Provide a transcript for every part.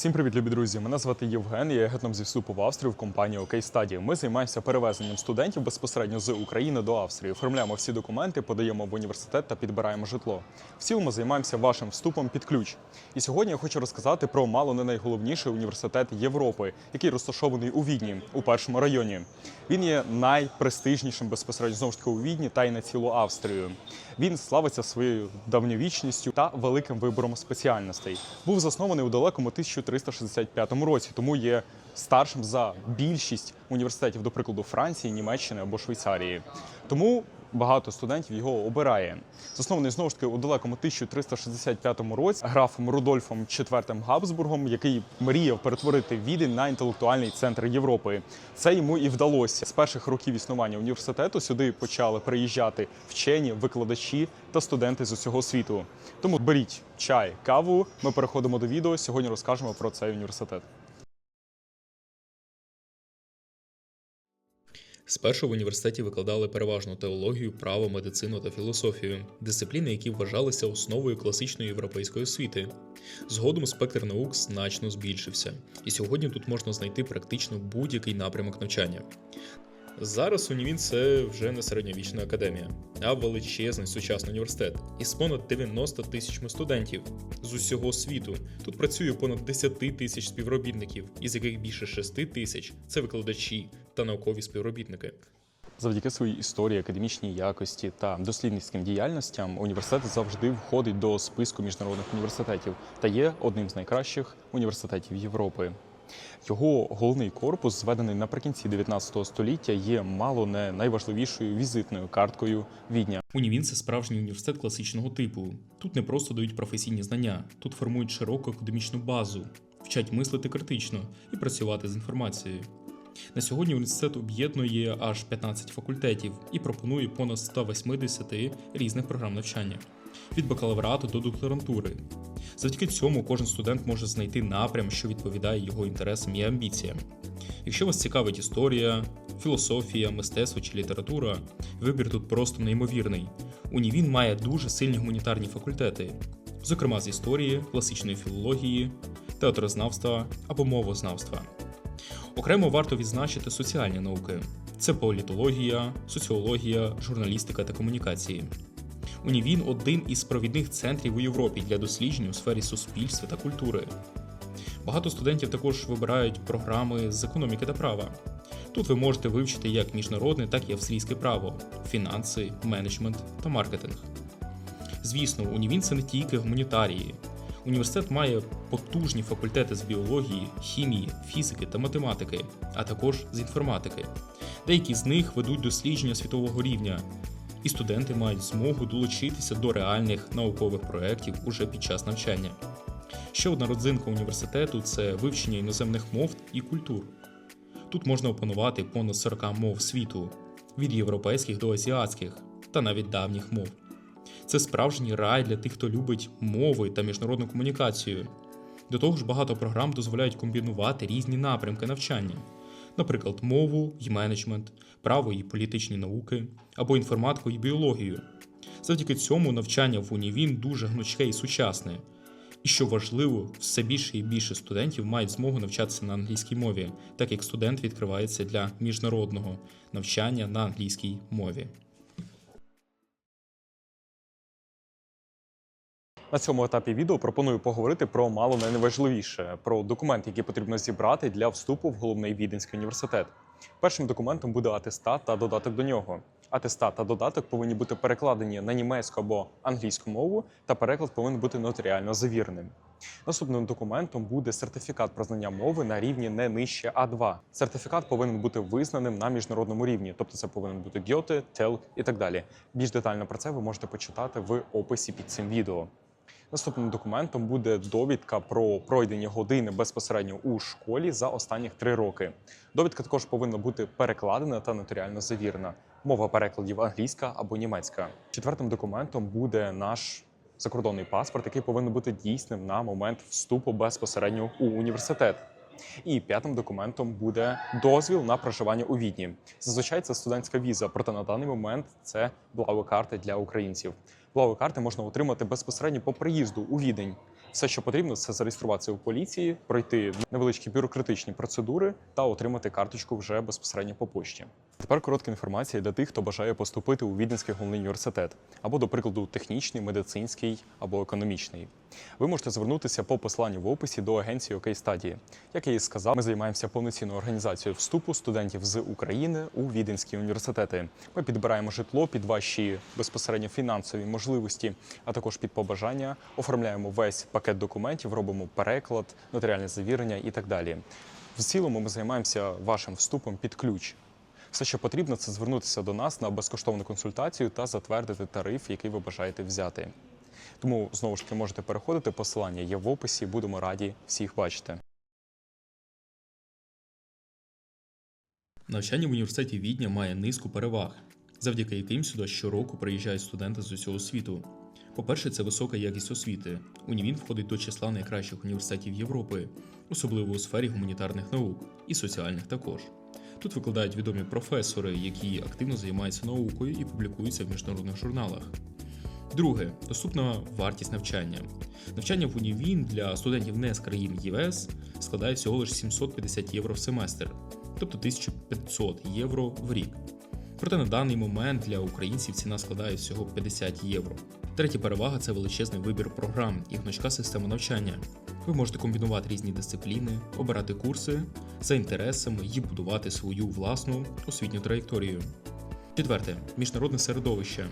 Всім привіт, любі друзі! Мене звати Євген. Я є гетном зі вступу в Австрію в компанії OK Study. Ми займаємося перевезенням студентів безпосередньо з України до Австрії. Оформляємо всі документи, подаємо в університет та підбираємо житло. В цілому займаємося вашим вступом під ключ. І сьогодні я хочу розказати про мало не найголовніший університет Європи, який розташований у Відні у першому районі. Він є найпрестижнішим безпосередньо знову ж таки у Відні та й на цілу Австрію. Він славиться своєю давньовічністю та великим вибором спеціальностей. Був заснований у далекому 1365 році, тому є старшим за більшість університетів, до прикладу, Франції, Німеччини або Швейцарії. Тому багато студентів його обирає. Заснований знову ж таки у далекому 1365 році графом Рудольфом IV Габсбургом, який мріяв перетворити Відень на інтелектуальний центр Європи. Це йому і вдалося. З перших років існування університету сюди почали приїжджати вчені, викладачі та студенти з усього світу. Тому беріть чай, каву. Ми переходимо до відео. Сьогодні розкажемо про цей університет. Спершу в університеті викладали переважно теологію, право, медицину та філософію, дисципліни, які вважалися основою класичної європейської освіти. Згодом спектр наук значно збільшився, і сьогодні тут можна знайти практично будь-який напрямок навчання. Зараз Унівін це вже не середньовічна академія, а величезний сучасний університет із понад 90 тисячами студентів з усього світу. Тут працює понад 10 тисяч співробітників, із яких більше 6 тисяч це викладачі та наукові співробітники. Завдяки своїй історії, академічній якості та дослідницьким діяльностям університет завжди входить до списку міжнародних університетів та є одним з найкращих університетів Європи. Його головний корпус, зведений наприкінці 19 століття, є мало не найважливішою візитною карткою Відня. Унівін це справжній університет класичного типу. Тут не просто дають професійні знання, тут формують широку академічну базу, вчать мислити критично і працювати з інформацією. На сьогодні університет об'єднує аж 15 факультетів і пропонує понад 180 різних програм навчання від бакалаврату до докторантури. Завдяки цьому кожен студент може знайти напрям, що відповідає його інтересам і амбіціям. Якщо вас цікавить історія, філософія, мистецтво чи література, вибір тут просто неймовірний. Унівін має дуже сильні гуманітарні факультети, зокрема з історії, класичної філології, театрознавства або мовознавства. Окремо варто відзначити соціальні науки: це політологія, соціологія, журналістика та комунікації. Унівін один із провідних центрів у Європі для досліджень у сфері суспільства та культури. Багато студентів також вибирають програми з економіки та права. Тут ви можете вивчити як міжнародне, так і австрійське право, фінанси, менеджмент та маркетинг. Звісно, Унівін це не тільки гуманітарії. Університет має потужні факультети з біології, хімії, фізики та математики, а також з інформатики. Деякі з них ведуть дослідження світового рівня, і студенти мають змогу долучитися до реальних наукових проєктів уже під час навчання. Ще одна родзинка університету це вивчення іноземних мов і культур. Тут можна опанувати понад 40 мов світу, від європейських до азіатських та навіть давніх мов. Це справжній рай для тих, хто любить мови та міжнародну комунікацію. До того ж, багато програм дозволяють комбінувати різні напрямки навчання, наприклад, мову і менеджмент, право і політичні науки або інформатику і біологію. Завдяки цьому навчання в Унівін дуже гнучке і сучасне. І що важливо, все більше і більше студентів мають змогу навчатися на англійській мові, так як студент відкривається для міжнародного навчання на англійській мові. На цьому етапі відео пропоную поговорити про мало не найважливіше про документ, який потрібно зібрати для вступу в головний віденський університет. Першим документом буде атестат та додаток до нього. Атестат та додаток повинні бути перекладені на німецьку або англійську мову, та переклад повинен бути нотаріально завіреним. Наступним документом буде сертифікат про знання мови на рівні не нижче А2. Сертифікат повинен бути визнаним на міжнародному рівні, тобто це повинен бути Гьоте, ТЕЛ і так далі. Більш детально про це ви можете почитати в описі під цим відео. Наступним документом буде довідка про пройдені години безпосередньо у школі за останніх три роки. Довідка також повинна бути перекладена та нотаріально завірена. Мова перекладів англійська або німецька. Четвертим документом буде наш закордонний паспорт, який повинен бути дійсним на момент вступу безпосередньо у університет. І п'ятим документом буде дозвіл на проживання у Відні. Зазвичай це студентська віза, проте на даний момент це блауи карти для українців. Блауи карти можна отримати безпосередньо по приїзду у Відень. Все, що потрібно, це зареєструватися у поліції, пройти невеличкі бюрократичні процедури та отримати карточку вже безпосередньо по пошті. Тепер коротка інформація для тих, хто бажає поступити у Віденський головний університет, або, до прикладу, технічний, медицинський або економічний. Ви можете звернутися по посланню в описі до агенції ОК Стадії. Як я і сказав, ми займаємося повноцінною організацією вступу студентів з України у Віденські університети. Ми підбираємо житло під ваші безпосередньо фінансові можливості, а також під побажання, оформляємо весь пакет документів, робимо переклад, нотаріальне завірення і так далі. В цілому ми займаємося вашим вступом під ключ. Все, що потрібно, це звернутися до нас на безкоштовну консультацію та затвердити тариф, який ви бажаєте взяти. Тому знову ж таки можете переходити. Посилання є в описі. Будемо раді всіх бачити. Навчання в університеті Відня має низку переваг, завдяки яким сюди щороку приїжджають студенти з усього світу. По-перше, це висока якість освіти. Унівін входить до числа найкращих університетів Європи, особливо у сфері гуманітарних наук і соціальних також. Тут викладають відомі професори, які активно займаються наукою і публікуються в міжнародних журналах. Друге доступна вартість навчання. Навчання в Унівін для студентів не з країн ЄС складає всього лише 750 євро в семестр, тобто 1500 євро в рік. Проте на даний момент для українців ціна складає всього 50 євро. Третя перевага це величезний вибір програм і гнучка система навчання. Ви можете комбінувати різні дисципліни, обирати курси за інтересами і будувати свою власну освітню траєкторію. Четверте міжнародне середовище.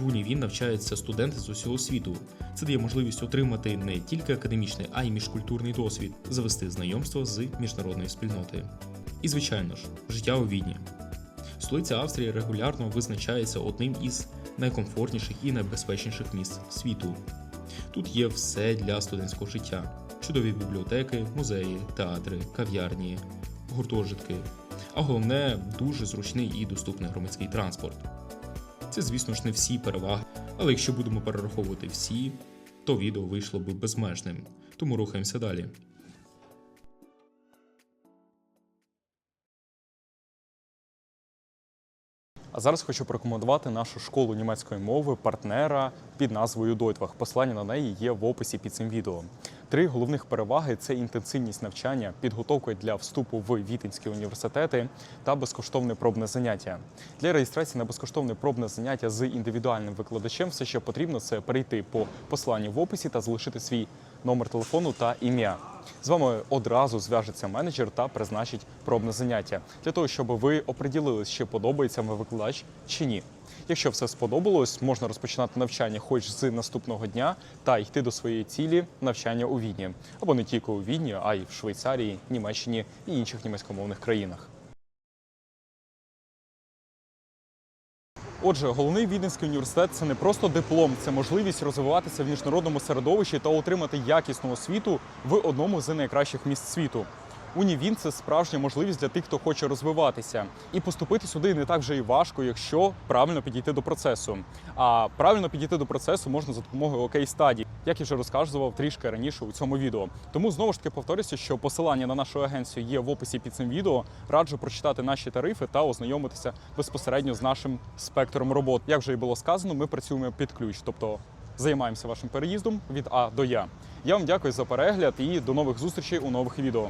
В Унівін навчаються студенти з усього світу. Це дає можливість отримати не тільки академічний, а й міжкультурний досвід, завести знайомство з міжнародної спільноти. І, звичайно ж, життя у Відні. Столиця Австрії регулярно визначається одним із найкомфортніших і найбезпечніших місць світу. Тут є все для студентського життя: чудові бібліотеки, музеї, театри, кав'ярні, гуртожитки. А головне дуже зручний і доступний громадський транспорт. Це, звісно ж, не всі переваги, але якщо будемо перераховувати всі, то відео вийшло би безмежним. Тому рухаємося далі. А зараз хочу порекомендувати нашу школу німецької мови партнера під назвою Дойтвах. Послання на неї є в описі під цим відео. Три головних переваги це інтенсивність навчання, підготовка для вступу в Вітинські університети та безкоштовне пробне заняття. Для реєстрації на безкоштовне пробне заняття з індивідуальним викладачем все, що потрібно, це перейти по посланню в описі та залишити свій номер телефону та ім'я. З вами одразу зв'яжеться менеджер та призначить пробне заняття для того, щоб ви оприділились, чи подобається вам викладач чи ні. Якщо все сподобалось, можна розпочинати навчання хоч з наступного дня та йти до своєї цілі навчання у Відні або не тільки у Відні, а й в Швейцарії, Німеччині і інших німецькомовних країнах. Отже, головний віденський університет це не просто диплом, це можливість розвиватися в міжнародному середовищі та отримати якісну освіту в одному з найкращих міст світу. Унівін це справжня можливість для тих, хто хоче розвиватися. І поступити сюди не так вже і важко, якщо правильно підійти до процесу. А правильно підійти до процесу можна за допомогою окей стадії, як я вже розказував трішки раніше у цьому відео. Тому знову ж таки повторюся, що посилання на нашу агенцію є в описі під цим відео. Раджу прочитати наші тарифи та ознайомитися безпосередньо з нашим спектром робот. Як вже і було сказано, ми працюємо під ключ, тобто займаємося вашим переїздом від А до Я. Я вам дякую за перегляд і до нових зустрічей у нових відео.